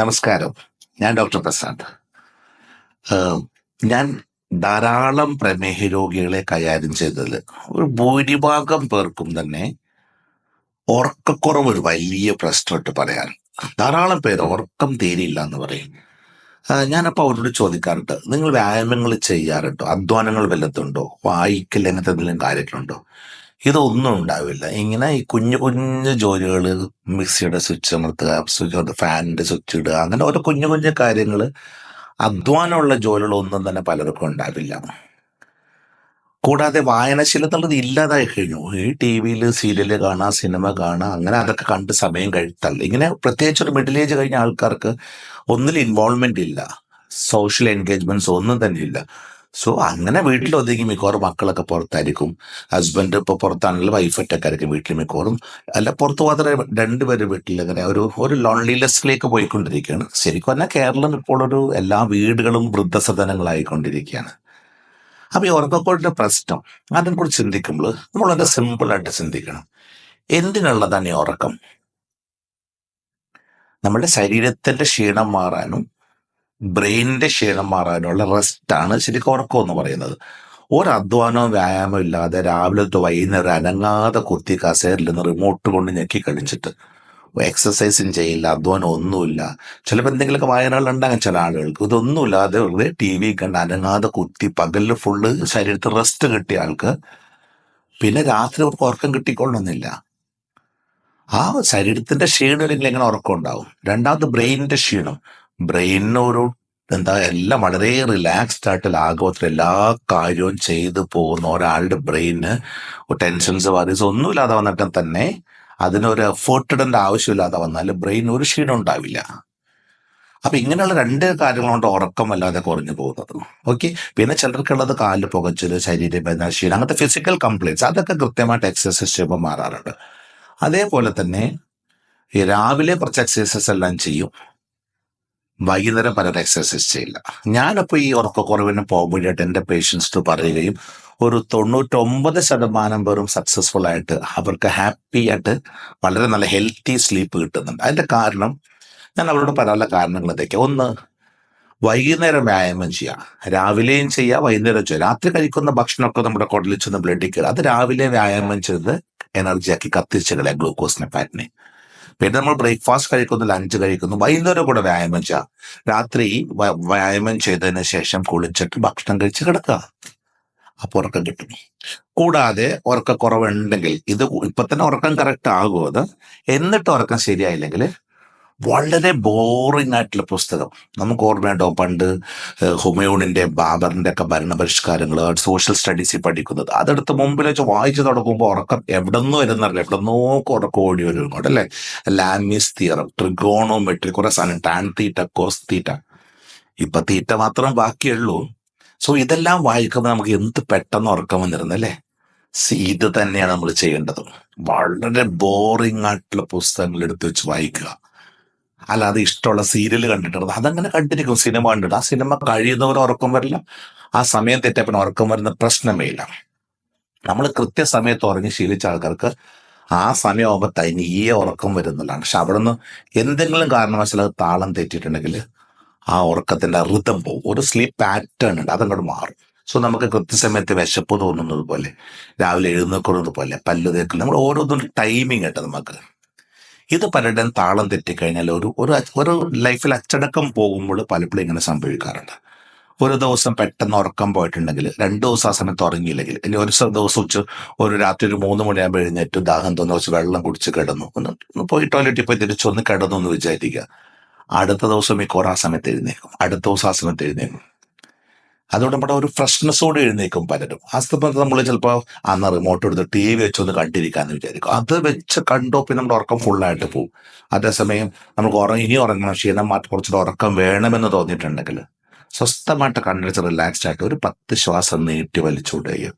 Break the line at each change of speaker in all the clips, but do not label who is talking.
നമസ്കാരം. ഞാൻ ഡോക്ടർ പ്രസാദ് ഞാൻ ധാരാളം പ്രമേഹ രോഗികളെ കൈകാര്യം ചെയ്തതിൽ ഒരു ഭൂരിഭാഗം പേർക്കും തന്നെ ഉറക്കക്കുറവ് ഒരു വലിയ പ്രശ്നമായിട്ട് പറയാൻ. ധാരാളം പേര് ഉറക്കം തീരില്ല എന്ന് പറയും. ഞാനപ്പോൾ അവരോട് ചോദിക്കാറുണ്ട് നിങ്ങൾ വ്യായാമങ്ങൾ ചെയ്യാറുണ്ടോ? അധ്വാനങ്ങൾ വല്ലതുണ്ടോ വായിക്കൽ അങ്ങനത്തെ എന്തെങ്കിലും കാര്യങ്ങളുണ്ടോ? ഇതൊന്നും ഉണ്ടാവില്ല. ഇങ്ങനെ ഈ കുഞ്ഞു കുഞ്ഞു ജോലികൾ മിക്സിയുടെ സ്വിച്ച് അമർത്തുക സ്വിച്ച് ഫാനിന്റെ സ്വിച്ച് ഇടുക അങ്ങനെ ഓരോ കുഞ്ഞു കുഞ്ഞു കാര്യങ്ങൾ അധ്വാനമുള്ള ജോലികളൊന്നും തന്നെ പലർക്കും ഉണ്ടാവില്ല. കൂടാതെ വായനശീലം എന്നുള്ളത് ഇല്ലാതായി കഴിഞ്ഞു. ഈ ടി വിയിൽ സീരിയൽ കാണാം സിനിമ കാണാം അങ്ങനെ അതൊക്കെ കണ്ട് സമയം കഴിത്തല്ല ഇങ്ങനെ പ്രത്യേകിച്ച് ഒരു മിഡിൽ ഏജ് കഴിഞ്ഞ ആൾക്കാർക്ക് ഒന്നിൽ ഇൻവോൾവ്മെന്റ് ഇല്ല. സോഷ്യൽ എൻഗേജ്മെന്റ്സ് ഒന്നും തന്നെ ഇല്ല. സോ അങ്ങനെ വീട്ടിൽ ഒതുങ്ങി മിക്കവാറും മക്കളൊക്കെ പുറത്തായിരിക്കും. ഹസ്ബൻഡ് ഇപ്പോൾ പുറത്താണെങ്കിൽ വൈഫ് ഒറ്റക്കായിരിക്കും വീട്ടിൽ മിക്കവാറും. അല്ല പുറത്ത് പോകാതെ രണ്ടുപേരും വീട്ടിൽ അങ്ങനെ ഒരു ഒരു ലോൺലിനെസ്സിലേക്ക് പോയിക്കൊണ്ടിരിക്കുകയാണ്. ശരിക്കും പറഞ്ഞാൽ കേരളം ഇപ്പോൾ ഒരു എല്ലാ വീടുകളും വൃദ്ധസദനങ്ങളായിക്കൊണ്ടിരിക്കുകയാണ്. അപ്പൊ ഈ ഉറക്കക്കുറവിന്റെ പ്രശ്നം അതിനെക്കുറിച്ച് ചിന്തിക്കുമ്പോൾ നമ്മൾ വളരെ സിമ്പിളായിട്ട് ചിന്തിക്കണം. എന്തിനുള്ളതാണ് ഈ ഉറക്കം? നമ്മുടെ ശരീരത്തിന്റെ ക്ഷീണം മാറാനും ബ്രെയിനിന്റെ ക്ഷീണം മാറാനുള്ള റെസ്റ്റാണ് ശരിക്കും ഉറക്കം എന്ന് പറയുന്നത്. ഒരു വ്യായാമം ഇല്ലാതെ രാവിലെ തൊട്ട് വൈകുന്നേരം അനങ്ങാതെ കുത്തി കസേരയിൽ നിന്ന് റിമോട്ട് കൊണ്ട് ഞെക്കി കഴിച്ചിട്ട് എക്സസൈസും ചെയ്യില്ല അധ്വാനം ഒന്നുമില്ല. ചിലപ്പോൾ എന്തെങ്കിലുമൊക്കെ വായനകൾ ഉണ്ടാകും ചില ആളുകൾക്ക് ഇതൊന്നുമില്ലാതെ വെറുതെ ടി വി കണ്ട് അനങ്ങാതെ കുത്തി പകലിൽ ഫുള്ള് ശരീരത്തിൽ റെസ്റ്റ് കിട്ടിയ ആൾക്ക് പിന്നെ രാത്രി അവർക്ക് ഉറക്കം കിട്ടിക്കൊള്ളണമെന്നില്ല. ആ ശരീരത്തിന്റെ ക്ഷീണം ഇല്ലെങ്കിൽ എങ്ങനെ ഉറക്കം ഉണ്ടാവും? രണ്ടാമത് ബ്രെയിനിന്റെ ക്ഷീണം. ബ്രെയിനിന് ഒരു എന്താ എല്ലാം വളരെ റിലാക്സ്ഡ് ആയിട്ട് ലാഘവത്തിൽ എല്ലാ കാര്യവും ചെയ്തു പോകുന്ന ഒരാളുടെ ബ്രെയിന് ടെൻഷൻസ് വറീസ് ഒന്നുമില്ലാതെ വന്നിട്ട് തന്നെ അതിനൊരു എഫേർട്ട് ഇടേണ്ട ആവശ്യമില്ലാതെ വന്നാൽ ബ്രെയിൻ ഒരു ക്ഷീണം ഉണ്ടാവില്ല. അപ്പൊ ഇങ്ങനെയുള്ള രണ്ട് കാര്യങ്ങൾ കൊണ്ട് ഉറക്കം വല്ലാതെ കുറഞ്ഞു പോകുന്നത്. ഓക്കെ പിന്നെ ചിലർക്കുള്ളത് കാൽ പുകച്ചിൽ ശരീരവേദന ക്ഷീണം അങ്ങനത്തെ ഫിസിക്കൽ കംപ്ലയിൻസ് അതൊക്കെ കൃത്യമായിട്ട് എക്സസൈസ് ചെയ്യുമ്പോൾ മാറാറുണ്ട്. അതേപോലെ തന്നെ രാവിലെ കുറച്ച് എക്സസൈസ് എല്ലാം ചെയ്യും. വൈകുന്നേരം പലരും എക്സസൈസ് ചെയ്യില്ല. ഞാനപ്പോൾ ഈ ഉറക്കക്കുറവിന് പോകുമ്പോഴായിട്ട് എന്റെ പേഷ്യൻസ് പറയുകയും ഒരു തൊണ്ണൂറ്റൊമ്പത് ശതമാനം പേരും സക്സസ്ഫുൾ ആയിട്ട് അവർക്ക് ഹാപ്പി ആയിട്ട് വളരെ നല്ല ഹെൽത്തി സ്ലീപ്പ് കിട്ടുന്നുണ്ട്. അതിന്റെ കാരണം ഞാൻ അവരോട് പല കാരണങ്ങൾ ഇതൊക്കെ ഒന്ന് വൈകുന്നേരം വ്യായാമം ചെയ്യുക. രാവിലെയും ചെയ്യുക വൈകുന്നേരം ചെയ്യുക. രാത്രി കഴിക്കുന്ന ഭക്ഷണമൊക്കെ നമ്മുടെ കുടലിൽ ചെന്ന് ബ്ലഡിൽ അത് രാവിലെ വ്യായാമം ചെയ്ത് എനർജിയാക്കി കത്തിച്ചു കളയാം ഗ്ലൂക്കോസിനെ ഫാറ്റിനെ പിന്നെ നമ്മൾ ബ്രേക്ക്ഫാസ്റ്റ് കഴിക്കുന്നു ലഞ്ച് കഴിക്കുന്നു വൈകുന്നേരം കൂടെ വ്യായാമം ചെയ്യാം രാത്രി വ്യായാമം ചെയ്തതിന് ശേഷം കുളിച്ചിട്ട് ഭക്ഷണം കഴിച്ച് കിടക്കുക. അപ്പൊ ഉറക്കം കിട്ടും. കൂടാതെ ഉറക്കക്കുറവുണ്ടെങ്കിൽ ഇത് ഇപ്പൊ തന്നെ ഉറക്കം കറക്റ്റ് ആകുമത്. എന്നിട്ട് ഉറക്കം ശരിയായില്ലെങ്കിൽ വളരെ ബോറിംഗ് ആയിട്ടുള്ള പുസ്തകം. നമുക്ക് ഓർമ്മയുണ്ടോ? പണ്ട് ഹുമയൂണിന്റെ ബാബറിന്റെ ഒക്കെ ഭരണപരിഷ്കാരങ്ങൾ സോഷ്യൽ സ്റ്റഡീസിൽ പഠിക്കുന്നത്. അതെടുത്ത് മുമ്പിൽ വെച്ച് വായിച്ചു തുടങ്ങുമ്പോൾ ഉറക്കം എവിടെ നിന്നും വരുന്നറിയില്ല. എവിടെ നിന്നോ ഉറക്കം ഓടി വരും ഇങ്ങോട്ട് അല്ലേ? ലാമിസ് തിയറം ട്രിഗോണോമെട്രി കുറെ സാധനം ടാൻ തീറ്റ കോസ് തീറ്റ ഇപ്പൊ തീറ്റ മാത്രം ബാക്കിയുള്ളൂ. സോ ഇതെല്ലാം വായിക്കുമ്പോൾ നമുക്ക് എന്ത് പെട്ടെന്ന് ഉറക്കം വന്നിരുന്നല്ലേ സി ഇത് തന്നെയാണ് നമ്മൾ ചെയ്യേണ്ടത്. വളരെ ബോറിംഗ് ആയിട്ടുള്ള പുസ്തകങ്ങൾ എടുത്ത് വെച്ച് വായിക്കുക. അല്ലാതെ ഇഷ്ടമുള്ള സീരിയൽ കണ്ടിട്ടുണ്ട് അതങ്ങനെ കണ്ടിരിക്കും. സിനിമ കണ്ടിട്ട്. ആ സിനിമ കഴിയുന്നവർ ഉറക്കം വരില്ല. ആ സമയം തെറ്റപ്പിന് ഉറക്കം വരുന്ന പ്രശ്നമേ ഇല്ല നമ്മൾ കൃത്യസമയത്ത് ഉറങ്ങി ശീലിച്ച ആൾക്കാർക്ക് ആ സമയമാകുമ്പോൾ തനിയെ ഉറക്കം വരുന്നതാണ്. പക്ഷെ അവിടെ നിന്ന് എന്തെങ്കിലും കാരണവശാൽ അത് താളം തെറ്റിയിട്ടുണ്ടെങ്കിൽ ആ ഉറക്കത്തിന്റെ ഋതം പോകും ഒരു സ്ലീപ്പ് പാറ്റേൺ ഉണ്ട്. അതങ്ങോട്ട് മാറും. സോ നമുക്ക് കൃത്യസമയത്ത് വിശപ്പ് തോന്നുന്നത് പോലെ രാവിലെ എഴുന്നേക്കുന്നത് പോലെ പല്ലു തേക്കൽ നമ്മൾ ഓരോന്നും ടൈമിംഗ് കേട്ടോ നമുക്ക്. ഇത് പലരുടെയും താളം തെറ്റിക്കഴിഞ്ഞാൽ ഒരു ഒരു ഒരു ലൈഫിൽ അച്ചടക്കം പോകുമ്പോൾ പലപ്പോഴും ഇങ്ങനെ സംഭവിക്കാറുണ്ട്. ഒരു ദിവസം പെട്ടെന്ന് ഉറക്കം പോയിട്ടുണ്ടെങ്കിൽ രണ്ട് ദിവസം ആ സമയത്ത് ഉറങ്ങിയില്ലെങ്കിൽ ഇനി ഒരു ദിവസം ഉച്ച ഒരു രാത്രി ഒരു മൂന്ന് മണിയാകുമ്പോൾ എഴുന്നേറ്റ് ദാഹം തോന്നുന്ന കുറച്ച് വെള്ളം കുടിച്ച് കിടന്നു. ഒന്ന് പോയി ടോയ്ലറ്റിൽ പോയി തിരിച്ചൊന്ന് കിടന്നു എന്ന് വിചാരിക്കുക. അടുത്ത ദിവസം ഈ കുറെ ആ സമയത്ത് എഴുന്നേക്കും അടുത്ത ദിവസം ആ സമയത്ത് എഴുന്നേക്കും നമ്മുടെ ഒരു ഫ്രഷ്നെസ്സോട് എഴുന്നേക്കും പലരും. ആ സമയത്ത് നമ്മൾ ചിലപ്പോൾ അന്ന് റിമോട്ട് എടുത്ത് ടി വി വെച്ചൊന്ന് കണ്ടിരിക്കാന്ന് വിചാരിക്കും. അത് വെച്ച് കണ്ടോ പിന്നെ നമ്മുടെ ഉറക്കം ഫുള്ളായിട്ട് പോകും അതേസമയം നമുക്ക് ഉറങ്ങി ഇനി ഉറങ്ങണം. ക്ഷീണം മാറ്റി കുറച്ചുകൂടെ ഉറക്കം വേണമെന്ന് തോന്നിയിട്ടുണ്ടെങ്കിൽ സ്വസ്ഥമായിട്ട് കണ്ടടിച്ച് റിലാക്സ്ഡ് ആയിട്ട് ഒരു പത്ത് ശ്വാസം നീട്ടി വലിച്ചുവിടുകയും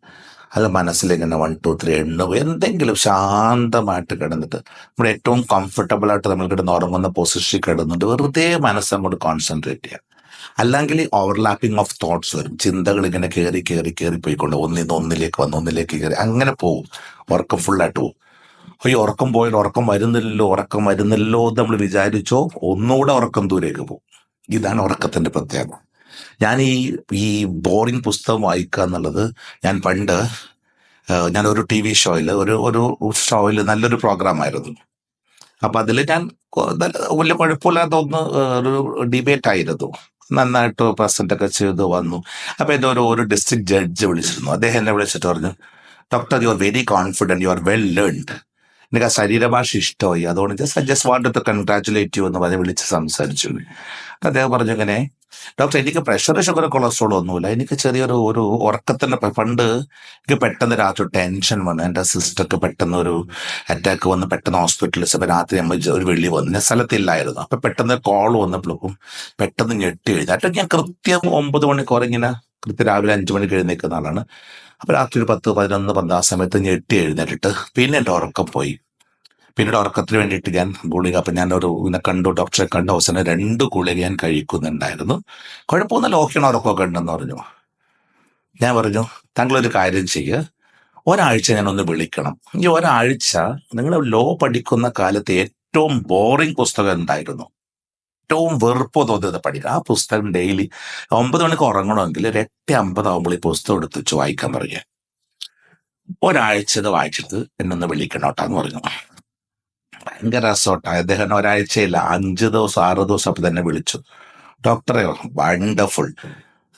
അത് മനസ്സിലിങ്ങനെ വൺ ടു ത്രീ എണ്ണുക എന്തെങ്കിലും ശാന്തമായിട്ട് കിടന്നിട്ട് നമ്മുടെ ഏറ്റവും കംഫർട്ടബിൾ ആയിട്ട് നമ്മൾ കിടന്ന് ഉറങ്ങുന്ന പൊസിഷൻ കിടന്നിട്ട് വെറുതെ മനസ്സങ്ങോട്ട് കോൺസെൻട്രേറ്റ് ചെയ്യുക. അല്ലെങ്കിൽ ഓവർലാപ്പിംഗ് ഓഫ് തോട്ട്സ് വരും. ചിന്തകൾ ഇങ്ങനെ കയറി കയറി കയറി പോയിക്കൊണ്ട് ഒന്നിന്ന് ഒന്നിലേക്ക് വന്ന് ഒന്നിലേക്ക് കയറി അങ്ങനെ പോകും ഉറക്കം ഫുള്ളായിട്ട് പോകും അയ്യോ ഉറക്കം പോയാൽ ഉറക്കം വരുന്നില്ലല്ലോ? ഉറക്കം വരുന്നില്ലല്ലോ എന്ന് നമ്മൾ വിചാരിച്ചോ? ഒന്നുകൂടെ ഉറക്കം ദൂരേക്ക് പോകും ഇതാണ് ഉറക്കത്തിന്റെ പ്രത്യേകത. ഞാൻ ഈ ഈ ബോറിംഗ് പുസ്തകം വായിക്കുക എന്നുള്ളത് ഞാൻ പണ്ട് ഞാൻ ഒരു ടി വി ഷോയിൽ ഒരു ഒരു ഷോയിൽ നല്ലൊരു പ്രോഗ്രാം ആയിരുന്നു. അപ്പൊ അതിൽ ഞാൻ വലിയ കുഴപ്പമില്ലാത്ത ഒന്ന് ഒരു ഡിബേറ്റ് ആയിരുന്നു. നന്നായിട്ട് പ്രസന്റ് ഒക്കെ ചെയ്ത് വന്നു. അപ്പൊ എന്റെ ഒരു ഒരു ഡിസ്ട്രിക്ട് ജഡ്ജ് വിളിച്ചിരുന്നു. അദ്ദേഹം എന്നെ വിളിച്ചിട്ട് പറഞ്ഞു doctor you are very confident you are well learned എനിക്ക് ആ ശരീരഭാഷ ഇഷ്ടമായി. അതുകൊണ്ട് just I just want to congratulate you എന്ന് പറഞ്ഞ് വിളിച്ച് സംസാരിച്ചു. അദ്ദേഹം പറഞ്ഞു ഇങ്ങനെ ഡോക്ടർ എനിക്ക് പ്രഷർ ഷുഗർ കൊളസ്ട്രോൾ ഒന്നുമില്ല. എനിക്ക് ചെറിയൊരു ഒരു ഉറക്കത്തിന്റെ പണ്ട് എനിക്ക് പെട്ടെന്ന് രാത്രി ടെൻഷൻ വന്നു. എന്റെ സിസ്റ്റർക്ക് പെട്ടെന്ന് ഒരു അറ്റാക്ക് വന്ന് പെട്ടെന്ന് ഹോസ്പിറ്റലിൽ ചിലപ്പോൾ രാത്രി നമ്മൾ ഒരു വെള്ളി വന്നു. ഞാൻ സ്ഥലത്തില്ലായിരുന്നു. അപ്പൊ പെട്ടെന്ന് കോൾ വന്നപ്പോഴും പെട്ടെന്ന് ഞെട്ടി എഴുതാട്ട് ഞാൻ കൃത്യം ഒമ്പത് മണി ഉറങ്ങിന കൃത്യം രാവിലെ അഞ്ചു മണിക്ക് എഴുന്നേൽക്കുന്ന ആളാണ്. അപ്പൊ രാത്രി ഒരു പത്ത് പതിനൊന്ന് പന്ത്രണ്ട് ആ സമയത്ത് ഞെട്ടി എഴുന്നേറ്റിട്ട് പിന്നെ എന്റെ ഉറക്കം പോയി. പിന്നീട് ഉറക്കത്തിന് വേണ്ടിയിട്ട് ഞാൻ ഗുളിക അപ്പം ഞാൻ ഒരു ഇതിനെ കണ്ടു ഡോക്ടറെ കണ്ടു. അവസാനം രണ്ട് ഗുളിക ഞാൻ കഴിക്കുന്നുണ്ടായിരുന്നു. കുഴപ്പമൊന്നുമില്ല ഓക്കെയാണ് ഉറക്കമൊക്കെ ഉണ്ടെന്ന് പറഞ്ഞു. ഞാൻ പറഞ്ഞു താങ്കളൊരു കാര്യം ചെയ്യുക ഒരാഴ്ച ഞാനൊന്ന് വിളിക്കണം. ഈ ഒരാഴ്ച നിങ്ങൾ ലോ പഠിക്കുന്ന കാലത്ത് ഏറ്റവും ബോറിംഗ് പുസ്തകം ഉണ്ടായിരുന്നു ഏറ്റവും വെറുപ്പ് തോന്നിയത് പഠിക്കുക ആ പുസ്തകം ഡെയിലി ഒമ്പത് മണിക്ക് ഉറങ്ങണമെങ്കിൽ ഒരു എട്ട് ഈ പുസ്തകം എടുത്ത് വെച്ച് വായിക്കാൻ പറഞ്ഞു ഒരാഴ്ച ഇത് വായിച്ചിട്ട് എന്നൊന്ന് വിളിക്കണം കേട്ടോ എന്ന് പറഞ്ഞു. ഭയങ്കര രസോട്ടാ. അദ്ദേഹം ഒരാഴ്ചയില്ല അഞ്ച് ദിവസം ആറ് ദിവസം അപ്പം തന്നെ വിളിച്ചു. ഡോക്ടറെ വണ്ടർഫുൾ.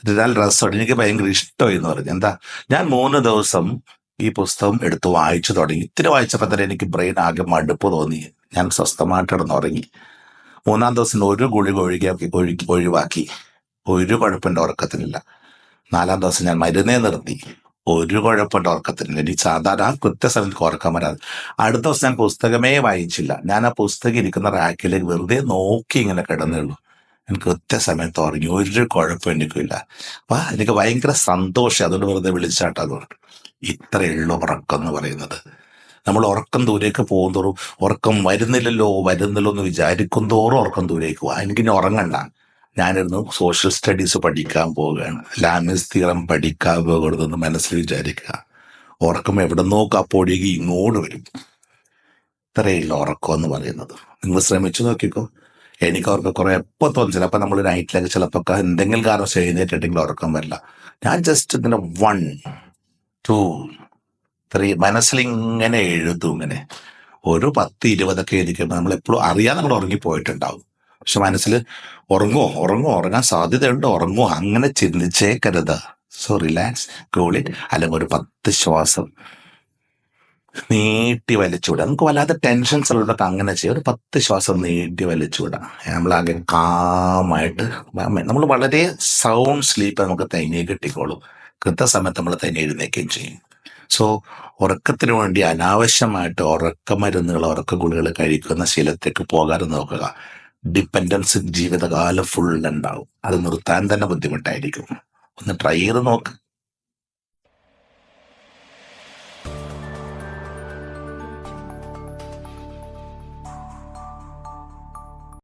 ഇതിനാൽ രസമുണ്ട് എനിക്ക് ഭയങ്കര ഇഷ്ടമായി എന്ന് പറഞ്ഞു. എന്താ ഞാൻ മൂന്ന് ദിവസം ഈ പുസ്തകം എടുത്ത് വായിച്ചു തുടങ്ങി. ഇത്തിരി വായിച്ചപ്പോൾ തന്നെ എനിക്ക് ബ്രെയിൻ ആകെ മടുപ്പ് തോന്നി. ഞാൻ സ്വസ്ഥമായിട്ട് കിടന്ന് ഉറങ്ങി മൂന്നാം ദിവസം ഒരു ഗുളിക ഒഴുകി ഒഴുകി ഒഴിവാക്കി. ഒരു കുഴപ്പമുണ്ട് ഉറക്കത്തിനില്ല നാലാം ദിവസം ഞാൻ മരുന്നേ നിർത്തി. ഒരു കുഴപ്പന്റെ ഉറക്കത്തിനില്ല എനിക്ക് സാധാരണ ആ കൃത്യസമയത്ത് ഉറക്കം വരാതെ. അടുത്ത ദിവസം ഞാൻ പുസ്തകമേ വായിച്ചില്ല. ഞാൻ ആ പുസ്തകം ഇരിക്കുന്ന റാക്കിലേക്ക് വെറുതെ നോക്കി ഇങ്ങനെ കിടന്നുള്ളൂ എനിക്ക് കൃത്യസമയത്ത് ഉറങ്ങി. ഒരു കുഴപ്പം എനിക്കില്ല. അപ്പൊ എനിക്ക് ഭയങ്കര സന്തോഷം. അതുകൊണ്ട് വെറുതെ വിളിച്ചാട്ടോ അതുകൊണ്ട് ഇത്രയുള്ളൂ ഉറക്കം എന്ന് പറയുന്നത്. നമ്മൾ ഉറക്കം ദൂരേക്ക് പോകും തോറും ഉറക്കം വരുന്നില്ലല്ലോ വരുന്നില്ലോ എന്ന് വിചാരിക്കും തോറും ഉറക്കം ദൂരേക്ക് പോവാ. എനിക്കിനി ഉറങ്ങണ്ട. ഞാനിരുന്നു സോഷ്യൽ സ്റ്റഡീസ് പഠിക്കാൻ പോവുകയാണ്. ലാമിസ് തീറം പഠിക്കാൻ പോകുന്നതെന്ന് മനസ്സിൽ വിചാരിക്കുക. ഉറക്കം എവിടെ നോക്കുക അപ്പോഴേക്ക് ഇങ്ങോട്ട് വരും. ഇത്രയില്ല ഉറക്കം എന്ന് പറയുന്നത്. നിങ്ങൾ ശ്രമിച്ചു നോക്കിക്കോ. എനിക്ക് അവർക്ക് കുറെ എപ്പോൾ തോന്നും ചിലപ്പോൾ നമ്മൾ നൈറ്റിലൊക്കെ ചിലപ്പോൾ എന്തെങ്കിലും കാരണം എഴുന്നേറ്റിട്ടെങ്കിൽ ഉറക്കം വരില്ല. ഞാൻ ജസ്റ്റ് ഇതിനെ വൺ ടു ത്രീ മനസ്സിൽ ഇങ്ങനെ എഴുതും ഇങ്ങനെ. ഒരു പത്ത് ഇരുപതൊക്കെ എഴുതിക്കുമ്പോൾ നമ്മൾ എപ്പോഴും അറിയാതെ നമ്മൾ ഉറങ്ങിപ്പോയിട്ടുണ്ടാവും. പക്ഷെ മനസ്സിൽ ഉറങ്ങോ? ഉറങ്ങോ? ഉറങ്ങാൻ സാധ്യതയുണ്ട്? ഉറങ്ങോ? അങ്ങനെ ചിന്തിച്ചേക്കരുത്. സോ റിലാക്സ് ഗോളിറ്റ് അല്ലെങ്കിൽ ഒരു പത്ത് ശ്വാസം നീട്ടി വലിച്ചുവിടുക. നമുക്ക് വല്ലാത്ത ടെൻഷൻസ് ഉള്ളതൊക്കെ അങ്ങനെ ചെയ്യാം. ഒരു പത്ത് ശ്വാസം നീട്ടി വലിച്ചുവിടുക. നമ്മളാകെ കാമായിട്ട് നമ്മൾ വളരെ സൗണ്ട് സ്ലീപ്പ് നമുക്ക് തനിയെ കിട്ടിക്കോളും. കൃത്യസമയത്ത് നമ്മൾ തന്നെ എഴുന്നേക്കുകയും ചെയ്യും. സോ ഉറക്കത്തിന് വേണ്ടി അനാവശ്യമായിട്ട് ഉറക്കമരുന്നുകൾ ഉറക്ക ഗുളികൾ കഴിക്കുന്ന ശീലത്തേക്ക് പോകാതെ നോക്കുക. ഡിപ്പെൻഡൻസ് ജീവിതകാലം ഫുൾ ഉണ്ടാവും അത് നിർത്താൻ തന്നെ ബുദ്ധിമുട്ടായിരിക്കും. ഒന്ന് ട്രൈ ചെയ്ത് നോക്ക്.